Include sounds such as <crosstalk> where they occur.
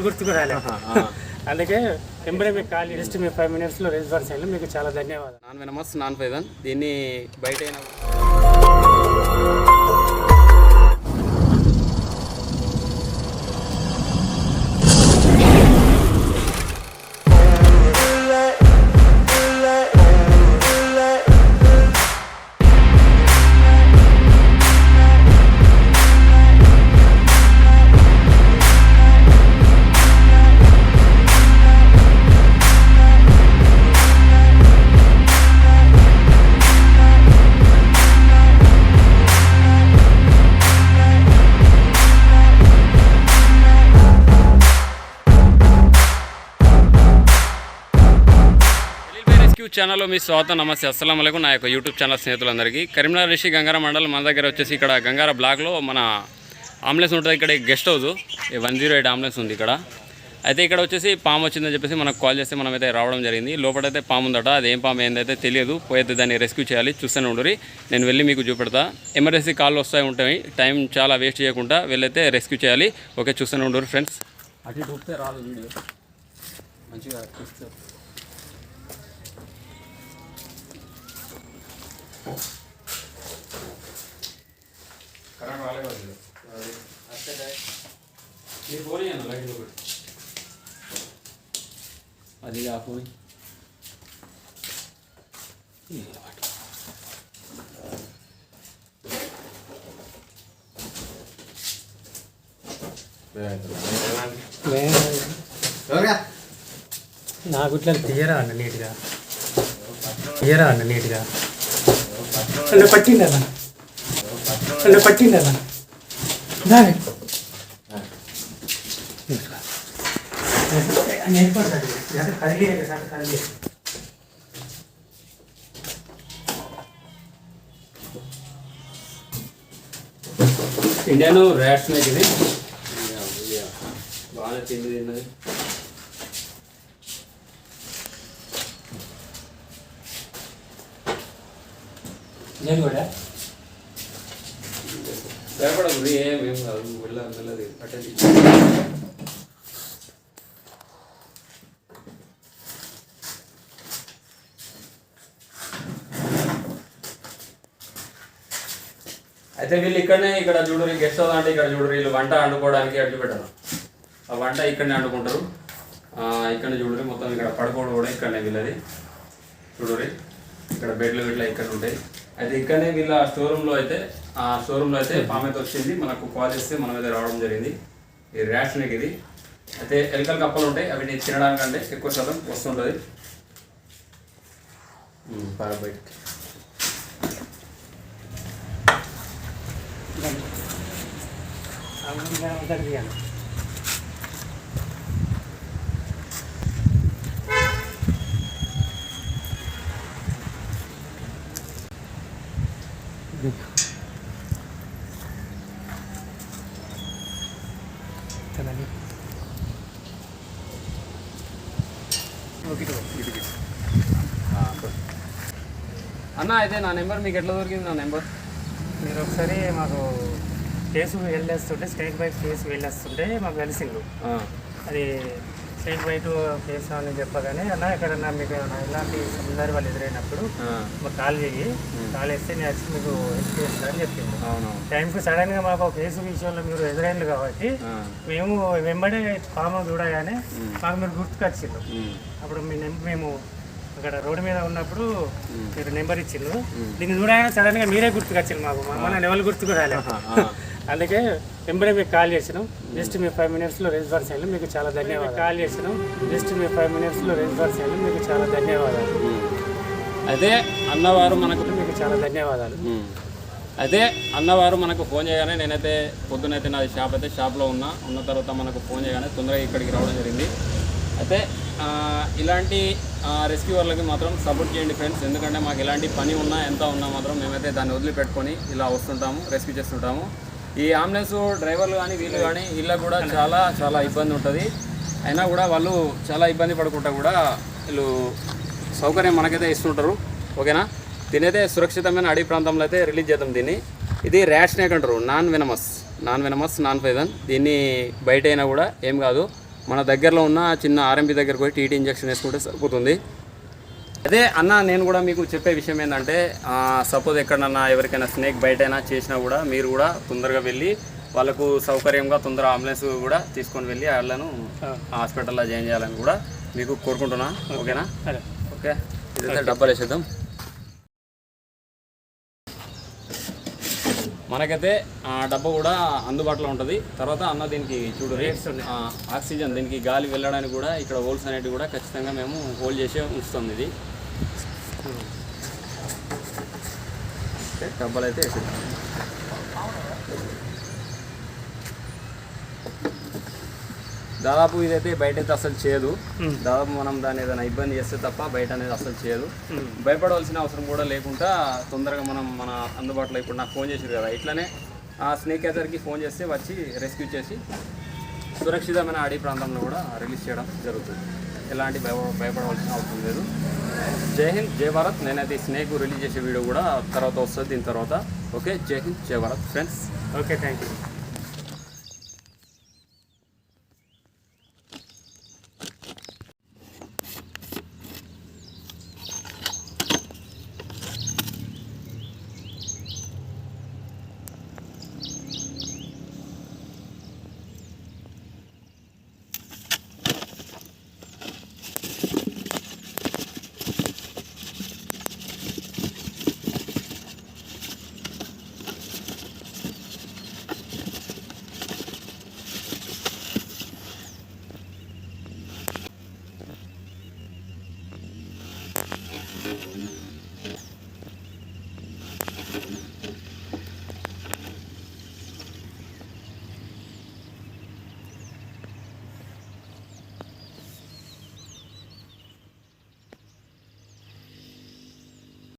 Level గుర్తుకు రాలేదు అందుకే ఎంబడే మీకు కాల్ జస్ట్ మీ ఫైవ్ మినిట్స్లో రెస్పాన్స్ అయ్యింది మీకు చాలా ధన్యవాదాలు. నాన్ వెనమస్ నాన్ ఫైజన్ దీన్ని బయట యూట్యూబ్ ఛానల్లో మీ స్వాగతం నమస్తే. అస్సలం నా యొక్క యూట్యూబ్ ఛానల్ స్నేహితులందరికీ. కరీంనగర్ రిషి గంగార మండలం మన దగ్గర వచ్చేసి ఇక్కడ గంగార బ్లాక్లో మన అంబులెన్స్ ఉంటుంది. ఇక్కడ guest house. One zero eight ambulance ఉంది ఇక్కడ. అయితే ఇక్కడ వచ్చేసి పాము వచ్చిందని చెప్పేసి మనకు కాల్ చేస్తే మనమైతే రావడం జరిగింది. లోపలైతే పాము ఉందట. అది ఏం పాము ఏందైతే తెలియదు. పోయితే దాన్ని రెస్క్యూ చేయాలి. చూస్తూనే ఉండరు నేను వెళ్ళి మీకు చూపెడతా. ఎమర్జెన్సీ కాల్ వస్తాయి ఉంటాయి. టైం చాలా వేస్ట్ చేయకుండా వెళ్ళైతే రెస్క్యూ చేయాలి. ఓకే చూస్తూనే ఉండరు ఫ్రెండ్స్. అటు చూస్తే రాదు వీడియో. మంచిగా కరెంట్ రాలేదు లైట్ ఒకటి అది ఫోన్ నాకు ఇట్లా తీయరా అన్న నీట్గా? తీయరా అన్న నీట్గా? అంటే పట్టింది అన్న. అంటే పట్టింది అన్న. దాని ఇండియన్ ర్యాట్ స్నేక్ ఇది? బాగానే తిండి తిన్నది. నేను కూడా. భయపడదు ఏం కాదు వెళ్ళ వెళ్ళదు అయితే వీళ్ళు ఇక్కడనే ఇక్కడ చూడరు గెస్ట్ హౌస్ అంటే ఇక్కడ చూడరు వీళ్ళు వంట వండుకోవడానికి అడ్డు పెట్టరు. ఆ వంట ఇక్కడనే వండుకుంటారు. ఇక్కడ ఇక్కడనే చూడరు మొత్తం ఇక్కడ పడుకోవడం కూడా ఇక్కడనే వీళ్ళది. చూడరు ఇక్కడ బెడ్లు గిట్ల ఇక్కడ ఉంటాయి. అయితే ఇక్కడనే వీళ్ళ షోరూంలో అయితే ఆ షోరూంలో అయితే పాము అయితే వచ్చింది. మనకు కాల్ చేస్తే మనం అయితే రావడం జరిగింది. ఈ ర్యాషన్కి ఇది. అయితే ఎలకల కప్పలు ఉంటాయి. అవి తినడానికంటే ఎక్కువ శాతం వస్తుంటుంది. పద బయటికి. అన్న అయితే నా నెంబర్ మీకు ఎట్లా దొరికింది? నా నెంబర్. మీరు ఒకసారి మాకు కేసు వెళ్ళేస్తుంటే స్టేట్ బైక్ కేసు వెళ్ళేస్తుంటే మాకు కలిసిండు అది స్టేట్ బైక్ కేసు అని చెప్పగానే అన్న ఎక్కడన్నా మీకు ఇలాంటి సందర్భాలు ఎదురైనప్పుడు మాకు కాల్ చేయి కాల్ వేస్తే నేను వచ్చి మీకు హెల్ప్ చేస్తానని చెప్పింది అవునవును. టైంకి సడన్గా మాకు కేసు విషయంలో మీరు ఎదురైంది కాబట్టి మేము వెంబడే పాము చూడగానే మాకు మీరు గుర్తుకొచ్చిండు అప్పుడు మీ మేము అక్కడ రోడ్డు మీద ఉన్నప్పుడు మీరు నెంబర్ ఇచ్చిండు దీన్ని చూడగానే సడన్గా మీరే గుర్తుకొచ్చిండు మాకు. మన లెవెల్ గుర్తుకు రాలేదు. <laughs> అందుకే వెంబడే మీకు కాల్ చేసినాం. జస్ట్ మీ ఫైవ్ మినిట్స్లో రెస్పాన్స్ అయ్యింది మీకు చాలా ధన్యవాదాలు. కాల్ చేసినాం. జస్ట్ మీ ఫైవ్ మినిట్స్లో రెస్పాన్స్ అయ్యింది మీకు చాలా ధన్యవాదాలు. అయితే అన్నవారు మనకు మీకు చాలా ధన్యవాదాలు. అయితే అన్నవారు మనకు ఫోన్ చేయగానే నేనైతే పొద్దునైతే నాది షాప్ అయితే షాప్లో ఉన్నా. ఉన్న తర్వాత మనకు ఫోన్ చేయగానే తొందరగా ఇక్కడికి రావడం జరిగింది. అయితే ఇలాంటి రెస్క్యూ వాళ్ళకి మాత్రం సపోర్ట్ చేయండి ఫ్రెండ్స్. ఎందుకంటే మాకు ఎలాంటి పని ఉన్నా ఎంత ఉన్నా మాత్రం మేమైతే దాన్ని వదిలిపెట్టుకొని ఇలా వస్తుంటాము రెస్క్యూ చేస్తుంటాము. ఈ అంబులెన్స్ డ్రైవర్లు కానీ వీళ్ళు కానీ వీళ్ళకి కూడా చాలా చాలా ఇబ్బంది ఉంటుంది. అయినా కూడా వాళ్ళు చాలా ఇబ్బంది పడకుండా కూడా వీళ్ళు సౌకర్యం మనకైతే ఇస్తుంటారు. ఓకేనా? దీనైతే సురక్షితమైన అడవి ప్రాంతంలో అయితే రిలీజ్ చేద్దాం దీన్ని. ఇది ర్యాట్ స్నేక్ అంటారు non venomous. Non venomous non poison దీన్ని బయట అయినా కూడా ఏం కాదు. మన దగ్గరలో ఉన్న చిన్న ఆర్ఎంపీ దగ్గరకు పోయి టీటీ ఇంజెక్షన్ వేసుకుంటే సరిపోతుంది. అదే అన్న నేను కూడా మీకు చెప్పే విషయం ఏంటంటే సపోజ్ ఎక్కడన్నా ఎవరికైనా స్నేక్ బయటైనా చేసినా కూడా మీరు కూడా తొందరగా వెళ్ళి వాళ్ళకు సౌకర్యంగా తొందర అంబులెన్స్ కూడా తీసుకొని వెళ్ళి వాళ్ళను హాస్పిటల్లో జాయిన్ చేయాలని కూడా మీకు కోరుకుంటున్నా. ఓకేనా? ఓకే. ఇదైతే డబ్బాలు వేసేద్దాం. మనకైతే ఆ డబ్బా కూడా అందుబాటులో ఉంటుంది. తర్వాత అన్న దీనికి చూడు ఆ, ఆక్సిజన్ దీనికి గాలి వెళ్ళడానికి కూడా ఇక్కడ హోల్స్ అనేటివి కూడా ఖచ్చితంగా మేము హోల్ చేసే ఉంచుతాం ఇది. ఓకే, డబ్బాలు అయితే వేసేద్దాం దాదాపు ఇదైతే బయట అయితే అసలు చేయదు. దాదాపు మనం దాన్ని ఏదైనా ఇబ్బంది చేస్తే తప్ప బయట అనేది అసలు చేయదు. భయపడవలసిన అవసరం కూడా లేకుండా తొందరగా మనం మన అందుబాటులో ఇప్పుడు నాకు ఫోన్ చేసారు కదా ఇట్లానే ఆ స్నేక్ క్యాచర్కి ఫోన్ చేస్తే వచ్చి రెస్క్యూ చేసి సురక్షితమైన అడవి ప్రాంతంలో కూడా రిలీజ్ చేయడం జరుగుతుంది. ఎలాంటి భయ భయపడవలసిన అవసరం లేదు. జై హింద్ జై భారత్. నేనైతే ఈ స్నేక్ రిలీజ్ చేసే వీడియో కూడా తర్వాత వస్తుంది దీని తర్వాత. ఓకే జై హింద్ జై Bharat friends. Okay thank you